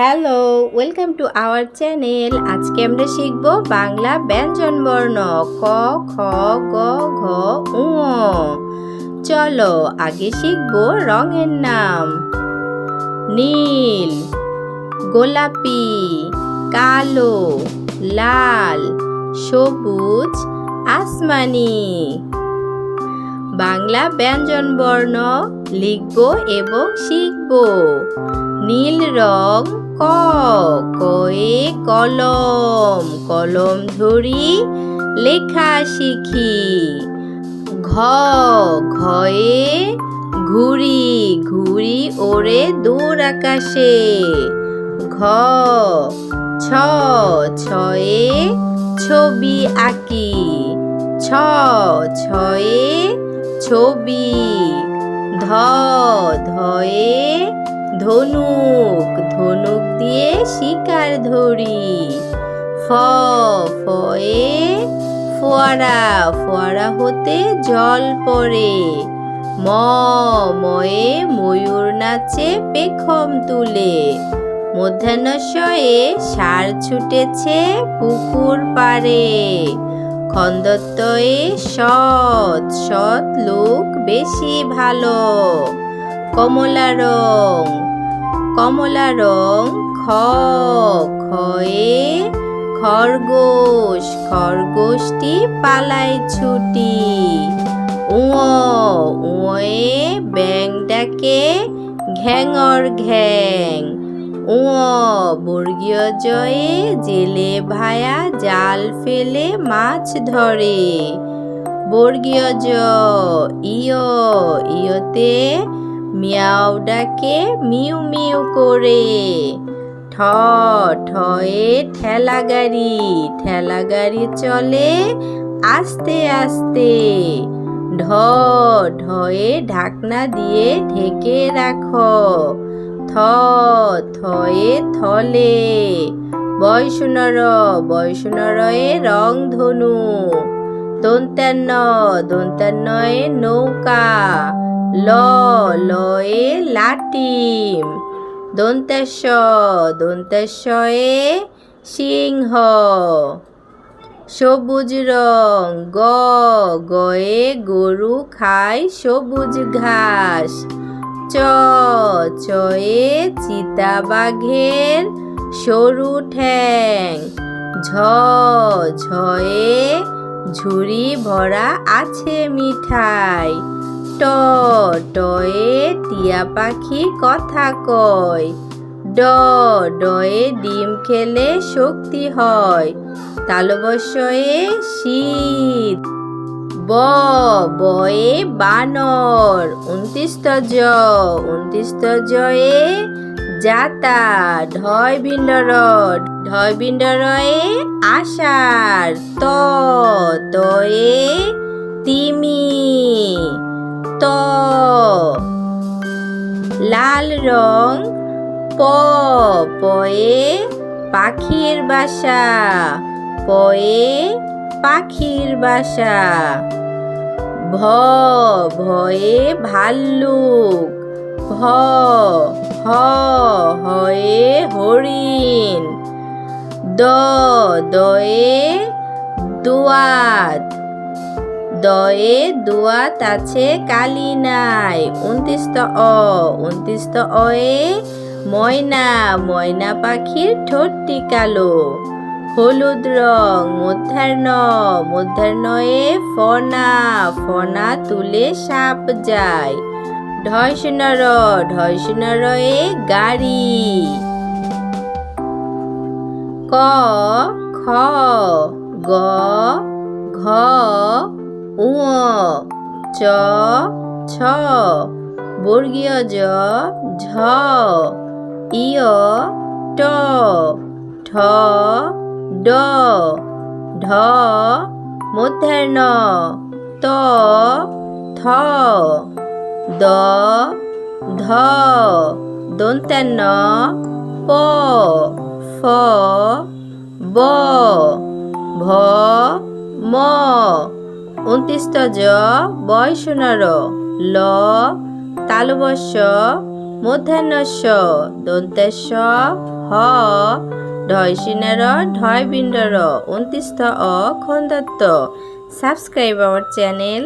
Hello, welcome to our channel. আজকে আমরা শিখব বাংলা ব্যঞ্জন বর্ণ ক, খ, গ, ঘ, উ চলো, আগে শিখব রঙের নাম। নীল, গোলাপি, কালো, লাল, সবুজ, আসমানি। বাংলা ব্যঞ্জন বর্ণ লিখব এবং শিখব। নীল রং ক, কয়ে কলম কলম ধরি, লেখা শিখি। ঘ, ঘয়ে ঘুড়ি ঘুড়ি ওড়ে দূর আকাশে। ঘ, ছ, ছয়ে ছবি আঁকি। ছ, ছয়ে ছবি। ধ ধয়ে ধনুক ধনুক দিয়ে শিকার ধরি। ফ ফয়ে ফোয়ারা। ফোয়ারা হতে জল পড়ে। ম ময়ে ময়ূর নাচে পেখম তুলে। মধ্যাহ্নশয়ে সার ছুটেছে পুকুর পাড়ে। খন্দত্বয়ে সৎ সৎ লোক বেশি ভালো। কমলা রং কমলা রং খ খয়ে খরগোশ, খরগোশটি পালায় ছুটি। উঁয়ে ব্যাং ডাকে ঘ্যাঙর ঘ্যাং। উঁ বর্গীয় জয়ে জেলে ভায়া জাল ফেলে মাছ ধরে। বর্গীয় জ ইয়, ইয়তে মিয়াও ডাকে মিউ মিউ করে। ঠ, ঠয়ে ঠেলা গাড়ি ঠেলা গাড়ি চলে আস্তে আস্তে। ঢ, ঢয়ে ঢাকনা দিয়ে ঢেকে রাখো। থ থয়ে থলে বয়সুনর বয়সুনরয়ে রং ধনু। দন্তান্ন দন্তান্নয়ে নৌকা। ল, লয়ে লাটিম দন্তেশ্ব দন্তেশ্বয়ে সিংহ। সবুজ রং, গ, গয়ে গরু খায় সবুজ ঘাস। চ, চয়ে চিতাবাঘের সরু ঠ্যাং। ঝ, ঝয়ে ঝুড়ি ভরা আছে মিঠাই। ট, টয়ে টিয়া পাখি কথা কয়। ড, ডয়ে ডিম খেলে শক্তি হয়। তালবশয়ে শীত ব, বয়ে বানর। উনত্রিশত জ উনত্রিশত জয়ে যাতা ঢয় বিন্ডর ঢয় বিন্ডরয়ে আষাঢ়। ত, তয়ে তিমি। ত, লাল রং। প, পয়ে পাখির বাসা। পয়ে পাখির বাসা। ভ, ভয়ে ভাল্লুক। ভ, হ, হয়ে হরিণ। দ, দয়ে দুয়াত। দয়ে দুয়াত আছে কালি নাই উনত্রিশত অ, উনত্রিশত অয়ে ময়না। ময়না পাখির ঠোঁটটি কালো। হলুদ রং মধ্যাহ্ন মধ্যাহ্নয়ে ফনা ফনা তুলে সাপ যায়। ঢয় শূন্যর ঢয় গাড়ি। ক, খ, গ, ঘ, উ, চ, ছ, বর্গীয় জ, ঝ ইয় ট ঠ ড, ঢ, মধ্যাহ্ন, ত, থ, দ, ধ দন্তান্ন প, ফ, ব, ভ, ম উনত্রিশত জ বয়সোনার, ল তালবস্য মধ্যাহ্নস্য দন্তেশ্ব হ ঢয়সিনার ঢয় বিন্ডর অন্তিস্থ অ খন্দত্ত সাবস্ক্রাইব আওয়ার চ্যানেল